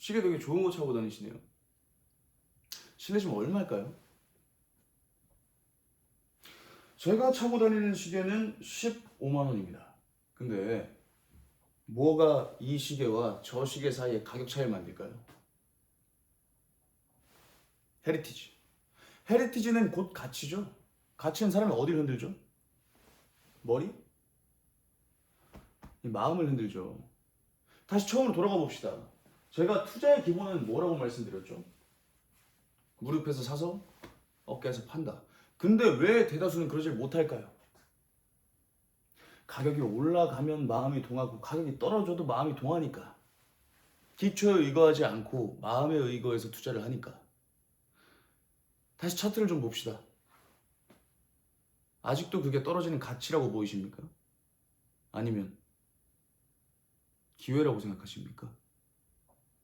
시계 되게 좋은 거 차고 다니시네요. 실례지만 얼마일까요? 제가 차고 다니는 시계는 15만 원입니다. 근데 뭐가 이 시계와 저 시계 사이에 가격 차이를 만들까요? 헤리티지. 헤리티지는 곧 가치죠. 가치는 사람이 어디를 흔들죠? 머리? 이 마음을 흔들죠. 다시 처음으로 돌아가 봅시다. 제가 투자의 기본은 뭐라고 말씀드렸죠? 무릎에서 사서 어깨에서 판다. 근데 왜 대다수는 그러질 못할까요? 가격이 올라가면 마음이 동하고 가격이 떨어져도 마음이 동하니까. 기초에 의거하지 않고 마음에 의거해서 투자를 하니까. 다시 차트를 좀 봅시다. 아직도 그게 떨어지는 가치라고 보이십니까? 아니면 기회라고 생각하십니까?